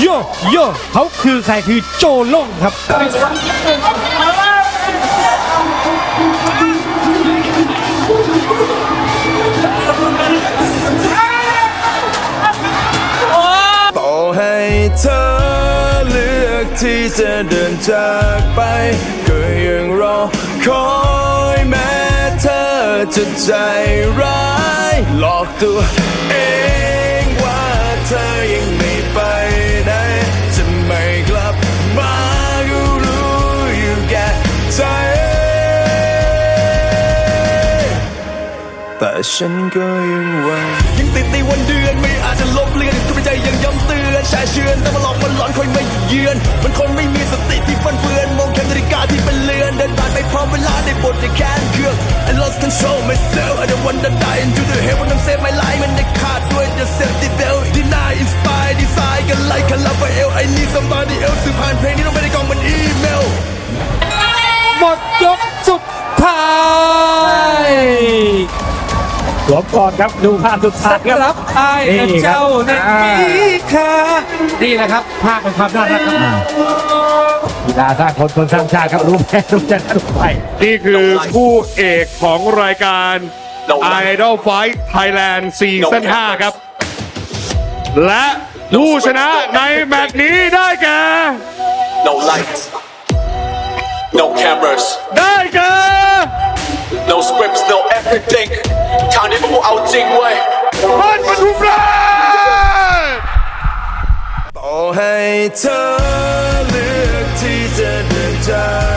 โยโยเขาคือใครคือโจโล่งครับ ต่อให้เธอเลือกที่จะเดินจากไป ก็ยังรอคอยแม้เธอจะใจร้าย หลอกตัวเอง แต่ฉันก็ยังหวังยังติดในวันเดือนไม่อาจจะลบเลือนทุกใจยังย้ำเตือนแช่เชือนแต่มาหลอกมันหลอนคอยมาเยือน มันคนไม่มีสติที่ฟันเฟือนมองแค่นาฬิกาที่เป็นเลือนเดินผ่านไปพร้อมเวลาในบทในแค้นเครื่อง I lost control myself I don't wanna die into the hell when I'm save my life มันได้ขาดด้วย the safety belt deny inspire design กันไล่กันลับไปเอล I need somebody else สื่อผ่านเพลงนี้ต้องไปในกล่องเหมันอีเมลหมดยกสุดท้าย หลวมก่อนครับดูภาพสุดท้ายครับ รับไอ้นี่ครับเจ้านั้นมีค่านี่แหละครับภาพเป็นความน่ารักครับกีฬาสร้างคนคนสร้างชาติครับรู้แพ้รู้ชนะรู้ไปนี่คือคู่เอกของรายการ Idol Fight Thailand ซีซั่น5ครับ และผู้ชนะในแมตช์นี้ได้แก่ No lights, no cameras, ได้แก่ no scripts, no everything. คราวนี้พวกกูเอาจริงเว้ยพันปทุมราชต่อให้เธอเลือกที่จะเดินจาก